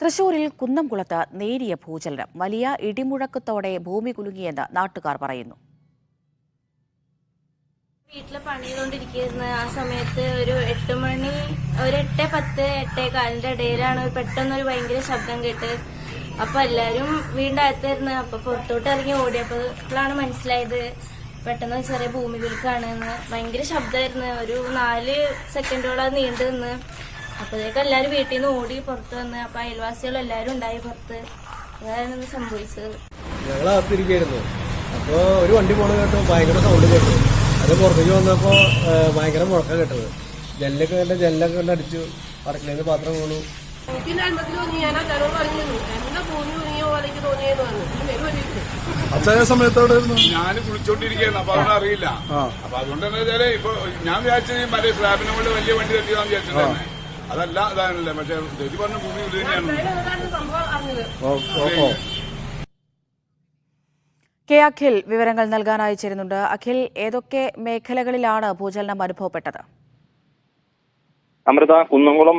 തൃശൂരിൽ കുന്നംകുളത്ത് നേരിയ ഭൂചലനം. വലിയ ഇടിമുഴക്കത്തോടെ ഭൂമി കുലുങ്ങിയെന്ന് നാട്ടുകാർ പറയുന്നു. വീട്ടിൽ പണി ചെയ്തോണ്ടിരിക്കുന്ന ആ സമയത്ത് ഒരു എട്ട് മണി ഒരു എട്ട് പത്ത് എട്ടേ കാലിന്റെ ഇടയിലാണ് പെട്ടെന്നൊരു ഭയങ്കര ശബ്ദം കേട്ട് അപ്പൊ എല്ലാരും വീടിന്റെ അകത്തായിരുന്നു അപ്പൊ പുറത്തോട്ട് ഇറങ്ങി ഓടിയപ്പോ ഇപ്പോഴാണ് മനസ്സിലായത് പെട്ടെന്ന് ചെറിയ ഭൂമി കുലുക്കാണ് ഭയങ്കര ശബ്ദമായിരുന്നു. ഒരു നാല് സെക്കൻഡോളം നീണ്ടു നിന്ന് അപ്പോഴേക്കും എല്ലാവരും വീട്ടിൽ നിന്ന് ഓടി പുറത്ത് വന്ന് അപ്പൊ അയൽവാസികൾ എല്ലാവരും ഉണ്ടായി പുറത്ത്. അതാണ് ഇത് സംഭവിച്ചത്. ഞങ്ങൾ അകത്തിരിക്കായിരുന്നു. അപ്പോൾ ഒരു വണ്ടി പോണ കേട്ടോ ഭയങ്കര സൗണ്ട് കേട്ടു. അത് പുറത്തേക്ക് വന്നപ്പോൾ ഭയങ്കര മുഴക്കം കേട്ടത്. ജെല്ലൊക്കെ കണ്ട ജെല്ലൊക്കെ കണ്ട് അടിച്ചു. അടുക്കളയിൽ പാത്രം പോണു അച്ഛനെ സമയത്ത് അവിടെ ആയിരുന്നു ഞാൻ കുളിച്ചോണ്ടിരിക്കുകയായിരുന്നു. അപ്പൊ അവിടെ അറിയില്ല. അപ്പൊ അതുകൊണ്ട് തന്നെ വെച്ചാൽ ഇപ്പൊ ഞാൻ വിചാരിച്ചത് മറ്റേ സ്ലാബിനെ കൊണ്ട് വലിയ വണ്ടി തട്ടിയതാന്ന് വിചാരിച്ചിട്ടുണ്ടായിരുന്നെ അതല്ല അതാണല്ലേ മറ്റേ ചേച്ചി പറഞ്ഞ ഭൂമി ഇത് തന്നെയാണ്. കെ അഖിൽ വിവരങ്ങൾ നൽകാനായി ചേരുന്നുണ്ട്. അഖിൽ ഏതൊക്കെ മേഖലകളിലാണ് ഭൂചലനം അനുഭവപ്പെട്ടത്? അമൃത കുന്നംകുളം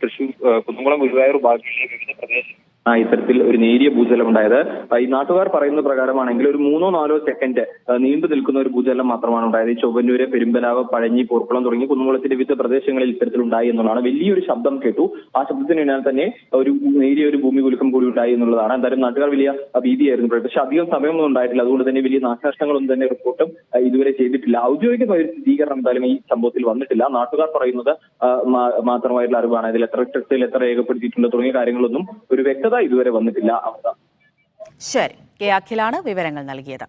തൃശൂർ കുന്നംകുളം ഗുരുവായൂർ ഭാഗങ്ങളിലെ വിവിധ പ്രദേശങ്ങൾ ആ, ഇത്തരത്തിൽ ഒരു നേരിയ ഭൂചലനം ഉണ്ടായത് ഈ നാട്ടുകാർ പറയുന്ന പ്രകാരമാണെങ്കിൽ ഒരു മൂന്നോ നാലോ സെക്കൻഡ് നീണ്ടു നിൽക്കുന്ന ഒരു ഭൂചലനം മാത്രമാണ് ഉണ്ടായത്. ഈ ചൊവ്വന്നൂര് പെരുമ്പലാവ് പഴഞ്ഞി പോർക്കുളം തുടങ്ങി കുന്നുകുളത്തിന്റെ വിവിധ പ്രദേശങ്ങളിൽ ഇത്തരത്തിൽ ഉണ്ടായി എന്നുള്ളതാണ്. വലിയൊരു ശബ്ദം കേട്ടു. ആ ശബ്ദത്തിന് പിന്നാലെ തന്നെ ഒരു നേരിയ ഒരു ഭൂമി കുലുക്കം കൂടി ഉണ്ടായി എന്നുള്ളതാണ്. എന്തായാലും നാട്ടുകാർ വലിയ ഭീതിയായിരുന്നു. പക്ഷെ അധികം സമയമൊന്നും ഉണ്ടായിട്ടില്ല. അതുകൊണ്ട് തന്നെ വലിയ നാശനഷ്ടങ്ങളൊന്നും തന്നെ റിപ്പോർട്ടും ഇതുവരെ ചെയ്തിട്ടില്ല. ഔദ്യോഗികമായ ഒരു സ്ഥിരീകരണം എന്തായാലും ഈ സംഭവത്തിൽ വന്നിട്ടില്ല. നാട്ടുകാർ പറയുന്നത് മാത്രമായിട്ടുള്ള അറിവാണ്. ഇതിൽ എത്ര ടെസ്റ്റിൽ എത്ര രേഖപ്പെടുത്തിയിട്ടുണ്ട് തുടങ്ങിയ കാര്യങ്ങളൊന്നും ഒരു വ്യക്തത ഇതുവരെ വന്നിട്ടില്ല. അവസ്ഥ ശരി. കെ അഖിലാണ് വിവരങ്ങൾ നൽകിയത്.